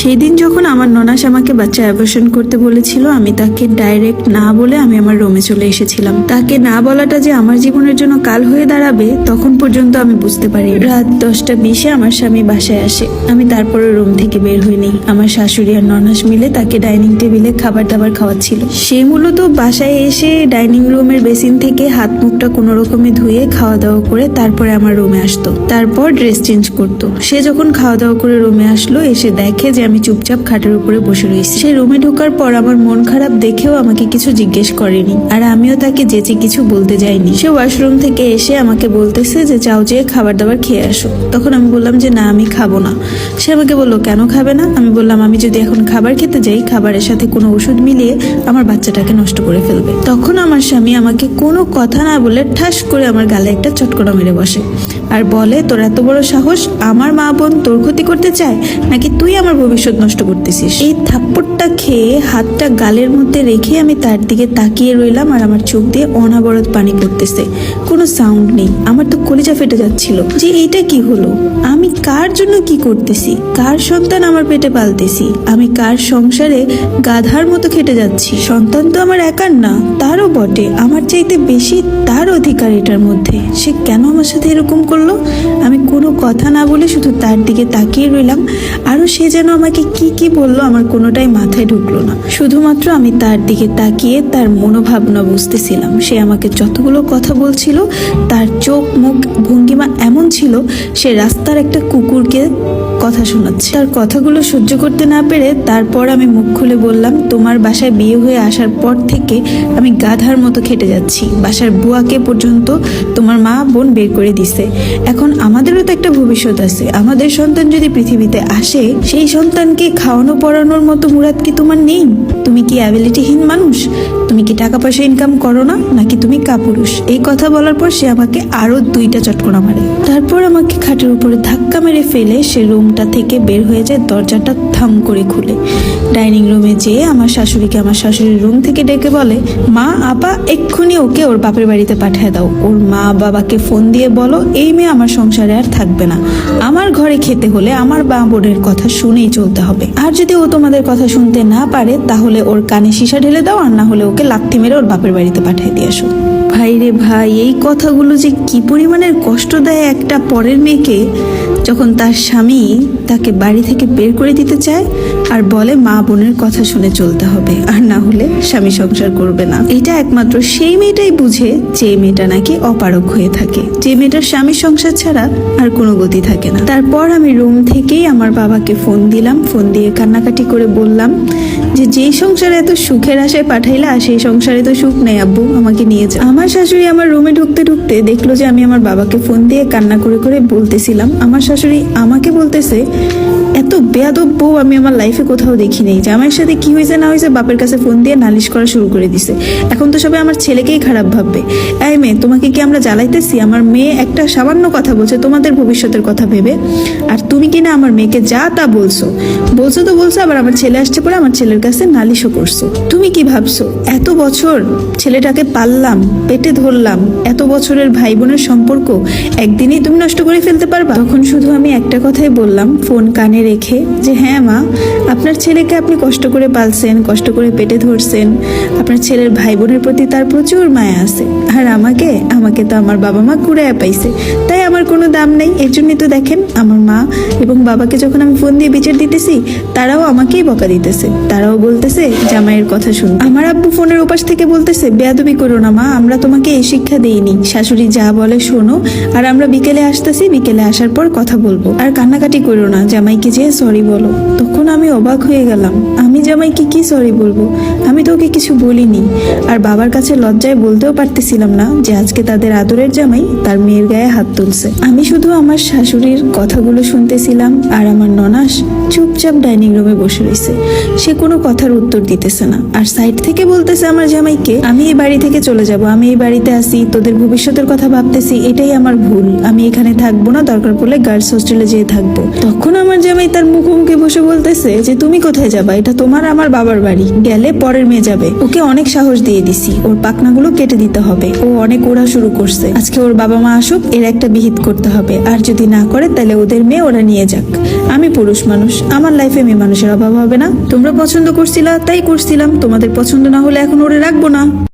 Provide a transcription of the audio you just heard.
সেই দিন যখন আমার ননাস আমাকে বাচ্চা অ্যাবর্শন করতে বলেছিল, আমি তাকে ডাইরেক্ট না বলে আমি আমার রুমে চলে এসেছিলাম। তাকে না বলাটা যে আমার জীবনের জন্য কাল হয়ে দাঁড়াবে, তখন পর্যন্ত আমি বুঝতে পারি রাত দশটা বিশে আমার স্বামী বাসায় আসে। আমি তারপরে রুম থেকে বের হইনি। আমার শাশুড়ি আর ননাস মিলে তাকে ডাইনিং টেবিলে খাবার দাবার খাওয়াচ্ছিল। সে মূলত বাসায় এসে ডাইনিং রুমের বেসিন থেকে হাত মুখটা কোনো রকমে ধুয়ে খাওয়া দাওয়া করে তারপরে আমার রুমে আসতো। তারপর ড্রেস চেঞ্জ করতো। সে যখন খাওয়া দাওয়া করে রুমে আসলো, এসে দেখে যে আমি চুপচাপ খাটের উপরে বসে রয়েছি। সে রুমে ঢোকার পর আমার মন খারাপ দেখেও আমাকে কিছু জিজ্ঞেস করেনি। আর আমিও তাকে যেচে কিছু বলতে যাইনি। সে ওয়াশরুম থেকে এসে আমাকে বলতেছে যে, চাও যে খাবার দাবার খেয়ে আসো। তখন আমি বললাম যে, না, আমি খাব না। সে আমাকে বলল, কেন খাবে না? আমি বললাম, আমি যদি এখন খাবার খেতে যাই, খাবারের সাথে কোনো ওষুধ মিলিয়ে আমার বাচ্চাটাকে নষ্ট করে ফেলবে। তখন আমার স্বামী আমাকে কোনো কথা না বলে ঠাস করে আমার গালে একটা চটকড়া মেরে বসে। আর বলে, তোর এত বড় সাহস, আমার মা বোন তোর ক্ষতি করতে চায়? নাকি তুই আমার ভবিষ্যৎ নষ্ট করতেছিস। এই থাপ্পড়টা খেয়ে হাতটা গালের মধ্যে রেখে আমি তার দিকে তাকিয়ে রইলাম আর আমার চোখ দিয়ে অনাবরত পানি পড়তেছে। কোনো সাউন্ড নেই। আমার তো কলিজা ফেটে যাচ্ছিল। যে এইটা কি হলো? আমি কার জন্য কি করতেছি? কার সন্তান আমার পেটে পালতেছি? আমি কার সংসারে গাধার মতো খেটে যাচ্ছি? সন্তান তো আমার একার না, তারও বটে। আমার চাইতে বেশি তার অধিকার এটার মধ্যে। সে কেন আমার সাথে এরকম করল? কথা না বলে শুধু তার দিকে তাকিয়ে রইলাম। আরও সে যেন আমাকে কি কি বলল আমার কোনোটাই মাথায় ঢুকলো না। শুধুমাত্র আমি তার দিকে তাকিয়ে তার মনোভাবনা বুঝতেছিলাম। সে আমাকে যতগুলো কথা বলছিল, তার চোখ, মুখ, ভঙ্গিমা এমন ছিল, সে রাস্তার একটা কুকুরকে কথা শোনাচ্ছে। তার কথাগুলো সহ্য করতে না পেরে তারপর আমি মুখ খুলে বললাম, তোমার বাসায় বিয়ে হয়ে আসার পর থেকে আমি গাধার মতো খেটে যাচ্ছি। বাসার বুয়াকে পর্যন্ত তোমার মা বোন বের করে দিছে। এখন আমাদেরও তো একটা ভবিষ্যৎ আছে। আমাদের সন্তান যদি পৃথিবীতে আসে, সেই সন্তানকে খাওয়ানো, পড়ানোর মতো মুরাদ কি তোমার নেই? তুমি কি অ্যাবিলিটিহীন মানুষ? তুমি কি টাকা পয়সা ইনকাম করো না, নাকি তুমি কাপুরুষ? এই কথা বলার পর সে আমাকে আরও দুইটা চটকনা মারে। তারপর আমাকে খাটের উপরে ধাক্কা মেরে ফেলে, সে রুমটা থেকে বের হয়ে যায়, দরজাটা থাম করে খুলে। ডাইনিং রুমে যেয়ে আমার শাশুড়িকে আমার শাশুড়ির রুম থেকে ডেকে বলে, মা, আপা, এক্ষুনি ওকে ওর বাপের বাড়িতে পাঠিয়ে দাও। ওর মা বাবাকে ফোন দিয়ে বলো, এই মেয়ে আমার সংসারে আর থাকবে না। আমার ঘরে খেতে হলে আমার বা বোনের কথা শুনেই চলতে হবে। আর যদি ও তোমাদের কথা শুনতে না পারে, তাহলে ওর কানে সীসা ঢেলে দাও, আর না হলে ওকে লাথি মেরে ওর বাপের বাড়িতে পাঠিয়ে দিয়ে আসো ভাই রে ভাই, এই কথাগুলো যে কি পরিমাণের কষ্ট দেয় একটা পরের মেয়েকে যখন তার স্বামী তাকে বাড়ি থেকে বের করে দিতে চায় আর বলে, মা বোনের কথা শুনে চলতে হবে, আর না হলে স্বামী সংসার করবে না। এটা একমাত্র সেই মেয়েটাই বুঝে যে মেয়েটা নাকি অপারক হয়ে থাকে। যে মেয়েটার স্বামী সংসার ছাড়া আর কোনো গতি থাকে না। তারপর আমি রুম থেকেই আমার বাবাকে ফোন দিলাম, ফোন দিয়ে কান্নাকাটি করে বললাম যে, যেই সংসারে এত সুখের আশায় পাঠাইলা, সেই সংসারে তো সুখ নেই আব্বু, আমাকে নিয়ে যা। আমার শাশুড়ি আমার রুমে ঢুকতে ঢুকতে দেখল যে আমি আমার বাবাকে ফোন দিয়ে কান্না করে করে বলতেছিলাম। আমার শাশুড়ি আমাকে বলতেছে, এত বেয়াদব বউ আমি আমার লাইফে কোথাও দেখি নেই। জামাইয়ের সাথে কি হয়েছে না হয়েছে বাপের কাছে ফোন দিয়ে নালিশ করা শুরু করে দিছে। এখন তো সবাই আমার ছেলেকেই খারাপ ভাববে। এই মেয়ে, তোমাকে কি আমরা জ্বালাইতেছি? আমার মেয়ে একটা সামান্য কথা বলছে, তোমাদের ভবিষ্যতের কথা ভেবে। আর তুমি কিনা আমার মেয়েকে যা তা বলছো? বলছো তো বলছো, আবার আমার ছেলে আসছে পরে আমার ছেলের কাছে নালিশও করছ। তুমি কি ভাবছ? এত বছর ছেলেটাকে পাললাম পেটে ধরলাম। এত বছরের ভাই বোনের সম্পর্ক একদিনেই তুমি নষ্ট করে ফেলতে পারবা? তখন শুধু আমি একটা কথাই বললাম, ফোন কানে রেখে যে হ্যাঁ মা, আপনার ছেলেকে আপনি কষ্ট করে পালছেন, কষ্ট করে পেটে ধরছেন। আপনার ছেলের ভাই বোনের প্রতি তার প্রচুর মায়া আছে। আর আমাকে আমাকে তো আমার বাবা মা কুড়ায় পাইছে। তাই আমার কোনো দাম নেই। এর জন্যই তো দেখেন, আমার মা এবং বাবাকে যখন আমি ফোন দিয়ে বিচার দিতেছি, তারাও আমাকেই বকা দিতেছে। তারাও বলতেছে, জামাইয়ের কথা শুন। আমার আব্বু ফোনের ওপাশ থেকে বলতেছে, বেয়াদবি করো না মা, আমরা তোমাকে এই শিক্ষা দেইনি। শাশুড়ি যা বলে শোনো। আর আমরা বিকেলে আসতেছি, বিকেলে আসার পর কথা বলব। আর কান্নাকাটি করো না, জামাইকে যে সরি বলো। তখন আমি অবাক হয়ে গেলাম, আমি জামাইকে কি সরি বলব? আমি তো ওকে কিছু বলিনি। আর বাবার কাছে লজ্জায় বলতেও পারতেছিলাম না যে আজকে তাদের আদরের জামাই তার মেয়ের গায়ে হাত তুলছে। আমি শুধু আমার শাশুড়ির কথাগুলো শুনতেছিলাম আর আমার ননাস চুপচাপ ডাইনিং রুমে বসে রয়েছে সে কোনো কথার উত্তর দিতেছে না। আর সাইড থেকে বলতেছে আমার জামাইকে, আমি এই বাড়ি থেকে চলে যাব, আমি এই বাড়িতে আসি, তোদের ভবিষ্যতের কথা ভাবতেছি, এটাই আমার ভুল। আমি এখানে থাকব না, দরকার পড়লে গার্লস হোস্টেলে যেয়ে থাকব। তখন আমার জামাই তার মুখোমুখি বসে বলতেছে যে, তুমি কোথায় যাবা? এটা তোমার আমার বাবার বাড়ি। গেলে পরের মেয়ে যাবে। ওকে অনেক সাহস দিয়ে দিছি। ওর পাকনাগুলো কেটে দিতে হবে। ও অনেক ওড়া শুরু করছে। আজকে ওর বাবা মা আসুক, এর একটা বিহিত করতে হবে। আর যদি না করে, তাহলে ওদের মেয়ে ওরা নিয়ে যাক। আমি পুরুষ মানুষ। আমার লাইফে মেয়ে মানুষের অভাব হবে না। তোমরা পছন্দ করছিলা, তাই করছিলাম। তোমাদের পছন্দ না হলে এখন ওরে রাখব না।